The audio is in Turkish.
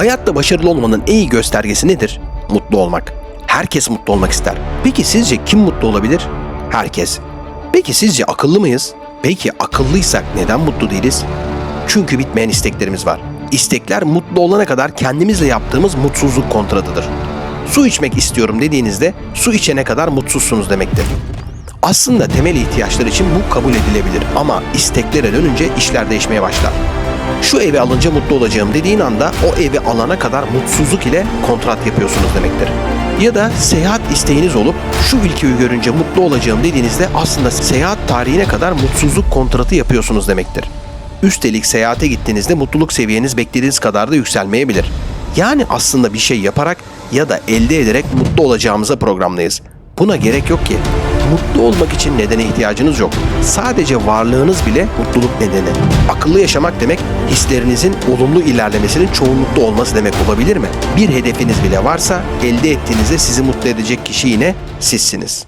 Hayatta başarılı olmanın en iyi göstergesi nedir? Mutlu olmak. Herkes mutlu olmak ister. Peki sizce kim mutlu olabilir? Herkes. Peki sizce akıllı mıyız? Peki akıllıysak neden mutlu değiliz? Çünkü bitmeyen isteklerimiz var. İstekler mutlu olana kadar kendimizle yaptığımız mutsuzluk kontratıdır. Su içmek istiyorum dediğinizde su içene kadar mutsuzsunuz demektir. Aslında temel ihtiyaçlar için bu kabul edilebilir ama isteklere dönünce işler değişmeye başlar. Şu evi alınca mutlu olacağım dediğin anda o evi alana kadar mutsuzluk ile kontrat yapıyorsunuz demektir. Ya da seyahat isteğiniz olup şu ülkeyi görünce mutlu olacağım dediğinizde aslında seyahat tarihine kadar mutsuzluk kontratı yapıyorsunuz demektir. Üstelik seyahate gittiğinizde mutluluk seviyeniz beklediğiniz kadar da yükselmeyebilir. Yani aslında bir şey yaparak ya da elde ederek mutlu olacağımıza programlıyız. Buna gerek yok ki. Mutlu olmak için nedene ihtiyacınız yok. Sadece varlığınız bile mutluluk nedeni. Akıllı yaşamak demek hislerinizin olumlu ilerlemesinin çoğunlukta olması demek olabilir mi? Bir hedefiniz bile varsa elde ettiğinizde sizi mutlu edecek kişi yine sizsiniz.